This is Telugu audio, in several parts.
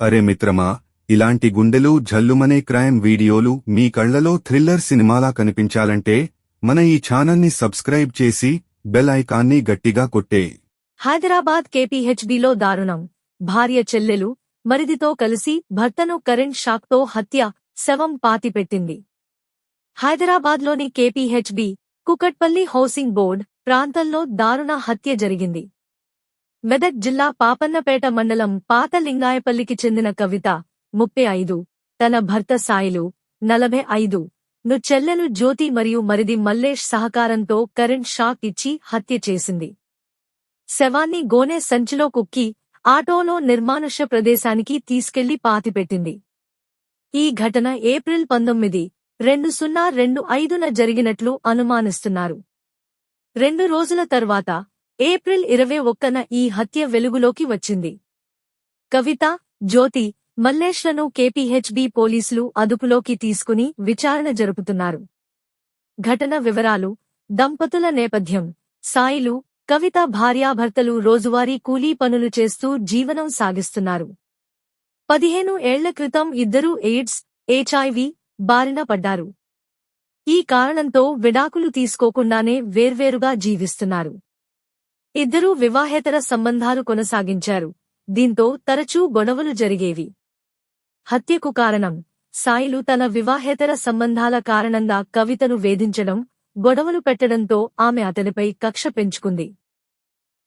అరే మిత్రమా ఇలాంటి గుండెలు జల్లుమనే క్రైమ్ వీడియోలు మీ కళ్ళలో థ్రిల్లర్ సినిమాలా కనిపించాలంటే మన ఈ ఛానల్ని సబ్స్క్రైబ్ చేసి బెల్ ఐకాన్ని గట్టిగా కొట్టే. హైదరాబాద్ కేపీహెచ్బీలో దారుణం. భార్య చెల్లెలు మరిదితో కలిసి భర్తను కరెంట్ షాక్తో హత్య శవం పాతిపెట్టింది. హైదరాబాద్లోని కేపీహెచ్బీ కుకట్పల్లి హౌసింగ్ బోర్డ్ ప్రాంతంలో దారుణ హత్య జరిగింది. మెదక్ జిల్లా పాపన్నపేట మండలం పాత లింగాయపల్లికి చెందిన కవిత ముప్పై ఐదు తన భర్త సాయిలు నలభై ఐదు ను చెల్లెలు జ్యోతి మరియు మరిది మల్లేష్ సహకారంతో కరెంట్ షాక్ ఇచ్చి హత్య చేసింది. శవాన్ని గోనె సంచిలో కుక్కి ఆటోలో నిర్మానుష్య ప్రదేశానికి తీసుకెళ్ళి పాతిపెట్టింది ఈ ఘటన ఏప్రిల్ పంతొమ్మిది రెండు సున్నా రెండు ఐదున జరిగినట్లు అనుమానిస్తున్నారు. రెండు రోజుల తర్వాత ఏప్రిల్ ఇరవై ఒక్కన ఈ హత్య వెలుగులోకి వచ్చింది. కవిత జ్యోతి మల్లేష్లను కేపీహెచ్బీ పోలీసులు అదుపులోకి తీసుకుని విచారణ జరుపుతున్నారు. ఘటన వివరాలు దంపతుల నేపథ్యం సాయిలు కవిత భార్యాభర్తలు రోజువారీ కూలీ పనులు చేస్తూ జీవనం సాగిస్తున్నారు. పదిహేను ఏళ్ళ క్రితం ఇద్దరూ ఎయిడ్స్ హెచ్ఐవి బారిన పడ్డారు. ఈ కారణంతో విడాకులు తీసుకోకుండానే వేర్వేరుగా జీవిస్తున్నారు. ఇద్దరూ వివాహేతర సంబంధాలు కొనసాగించారు. దీంతో తరచూ గొడవలు జరిగేవి. హత్యకు కారణం సాయిలు తన వివాహేతర సంబంధాల కారణంగా కవితను వేధించడం గొడవలు పెట్టడంతో ఆమె అతనిపై కక్ష పెంచుకుంది.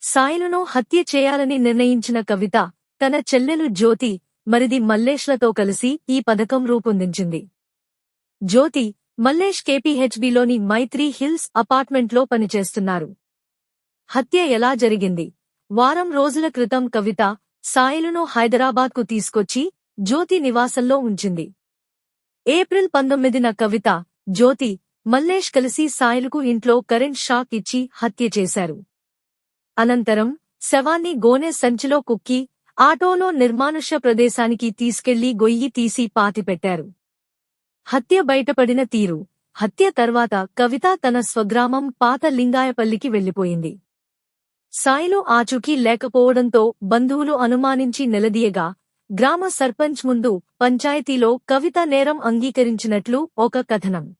సాయిలును హత్య చేయాలని నిర్ణయించిన కవిత తన చెల్లెలు జ్యోతి మరిది మల్లేష్లతో కలిసి ఈ పథకం రూపొందించింది. జ్యోతి మల్లేష్ కేపీహెచ్బీలోని మైత్రి హిల్స్ అపార్ట్మెంట్లో పనిచేస్తున్నారు. హత్య ఎలా జరిగింది? వారం రోజుల క్రితం కవిత సాయిలును హైదరాబాద్కు తీసుకొచ్చి జ్యోతి నివాసంలో ఉంచింది. ఏప్రిల్ పంతొమ్మిదిన కవిత జ్యోతి మల్లేష్ కలిసి సాయిలుకు ఇంట్లో కరెంట్ షాక్ ఇచ్చి హత్య చేశారు. అనంతరం శవాన్ని గోనె సంచిలో కుక్కి ఆటోలో నిర్మానుష్య ప్రదేశానికి తీసుకెళ్ళి గొయ్యి తీసి పాతిపెట్టారు హత్య బయటపడిన తీరు. హత్య తర్వాత కవిత తన స్వగ్రామం పాత లింగాయపల్లికి వెళ్ళిపోయింది సాయిలు ఆచూకీ లేకపోవడంతో బంధువులు అనుమానించి నిలదీయగా గ్రామ సర్పంచ్ ముందు పంచాయతీలో కవిత నేరం అంగీకరించినట్లు ఒక కథనం.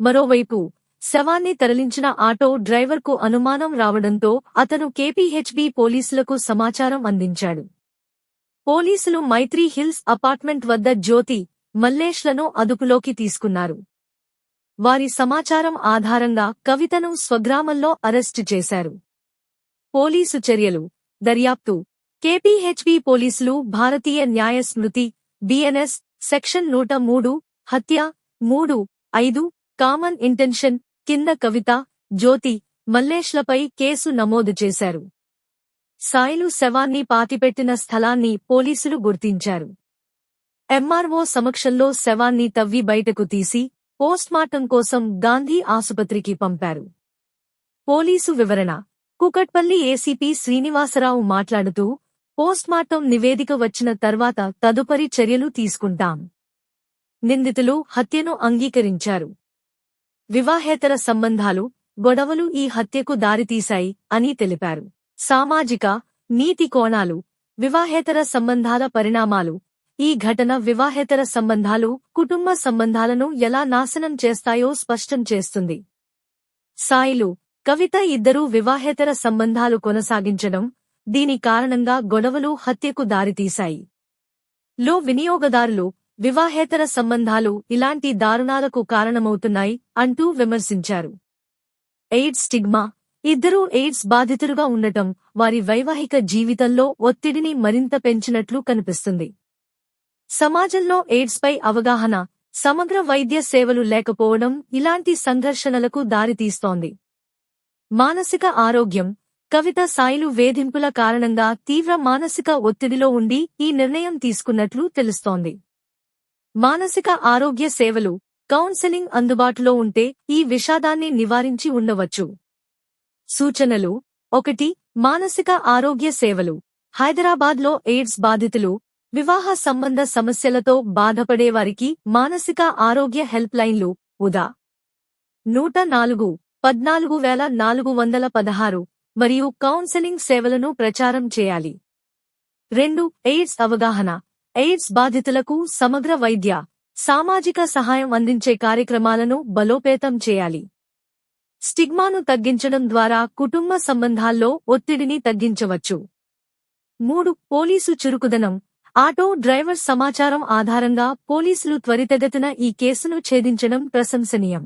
మరోవైపు శవాన్ని తరలించిన ఆటో డ్రైవర్కు అనుమానం రావడంతో అతను కేపీహెచ్బీ పోలీసులకు సమాచారం అందించాడు. పోలీసులు మైత్రి హిల్స్ అపార్ట్మెంట్ వద్ద జ్యోతి మల్లేష్లను అదుపులోకి తీసుకున్నారు. వారి సమాచారం ఆధారంగా కవితను స్వగ్రామంలో అరెస్టు చేశారు. పోలీసు చర్యలు. దర్యాప్తు. కేపీహెచ్బీ పోలీసులు భారతీయ న్యాయ స్మృతి బిఎన్ఎస్ సెక్షన్ నూట మూడు హత్య మూడు ఐదు కామన్ ఇంటెన్షన్ కింద కవిత జ్యోతి మల్లేష్లపై కేసు నమోదు చేశారు. సాయిలు శవాన్ని పాతిపెట్టిన స్థలాన్ని పోలీసులు గుర్తించారు. ఎంఆర్ఓ సమక్షంలో శవాన్ని తవ్వి బయటకు తీసి పోస్ట్మార్టం కోసం గాంధీ ఆసుపత్రికి పంపారు. పోలీసు వివరణ. కూకట్పల్లి ఏసీపీ శ్రీనివాసరావు మాట్లాడుతూ పోస్ట్మార్టం నివేదిక వచ్చిన తర్వాత తదుపరి చర్యలు తీసుకుంటాం. నిందితులు హత్యను అంగీకరించారు. వివాహేతర సంబంధాలు గొడవలు ఈ హత్యకు దారితీశాయి అని తెలిపారు. సామాజిక నీతి కోణాలు వివాహేతర సంబంధాల పరిణామాలు ఈ ఘటన వివాహేతర సంబంధాలు కుటుంబ సంబంధాలను ఎలా నాశనం చేస్తాయో స్పష్టం చేస్తుంది. సాయిలు కవిత ఇద్దరూ వివాహేతర సంబంధాలు కొనసాగించడం దీని కారణంగా గొడవలు హత్యకు దారితీశాయి. లో వినియోగదారులు వివాహేతర సంబంధాలు ఇలాంటి దారుణాలకు కారణమవుతున్నాయి అంటూ విమర్శించారు. ఎయిడ్స్ స్టిగ్మా ఇద్దరూ ఎయిడ్స్ బాధితులుగా ఉండటం వారి వైవాహిక జీవితంలో ఒత్తిడిని మరింత పెంచినట్లు కనిపిస్తుంది. సమాజంలో ఎయిడ్స్పై అవగాహన సమగ్ర వైద్య సేవలు లేకపోవడం ఇలాంటి సంఘర్షణలకు దారితీస్తోంది. మానసిక ఆరోగ్యం. కవిత సాయిలు వేధింపుల కారణంగా తీవ్ర మానసిక ఒత్తిడిలో ఉండి ఈ నిర్ణయం తీసుకున్నట్లు తెలుస్తోంది. మానసిక ఆరోగ్య సేవలు కౌన్సెలింగ్ అందుబాటులో ఉంటే ఈ విషాదాన్ని నివారించి ఉండవచ్చు. సూచనలు. ఒకటి. మానసిక ఆరోగ్య సేవలు. హైదరాబాద్లో ఎయిడ్స్ బాధితులు వివాహ సంబంధ సమస్యలతో బాధపడేవారికి మానసిక ఆరోగ్య హెల్ప్ లైన్లు ఉదా. నూట నాలుగు. పద్నాలుగు వేల నాలుగు వందల పదహారు మరియు కౌన్సెలింగ్ సేవలను ప్రచారం చేయాలి. రెండు ఎయిడ్స్ అవగాహన. ఎయిడ్స్ బాధితులకు సమగ్ర వైద్య సామాజిక సహాయం అందించే కార్యక్రమాలను బలోపేతం చేయాలి. స్టిగ్మాను తగ్గించడం ద్వారా కుటుంబ సంబంధాల్లో ఒత్తిడిని తగ్గించవచ్చు. మూడు పోలీసు చురుకుదనం. ఆటో డ్రైవర్ సమాచారం ఆధారంగా పోలీసులు త్వరితగతిన ఈ కేసును ఛేదించడం ప్రశంసనీయం.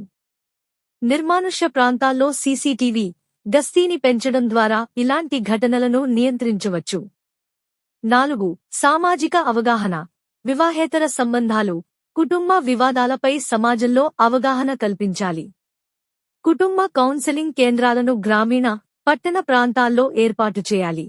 నిర్మానుష్య ప్రాంతాల్లో సీసీటీవీ గస్తీని పెంచడం ద్వారా ఇలాంటి ఘటనలను నియంత్రించవచ్చు. నాలుగు సామాజిక అవగాహన వివాహేతర సంబంధాలు కుటుంబ వివాదాలపై సమాజంలో అవగాహన కల్పించాలి. కుటుంబ కౌన్సెలింగ్ కేంద్రాలను గ్రామీణ పట్టణ ప్రాంతాల్లో ఏర్పాటు చేయాలి.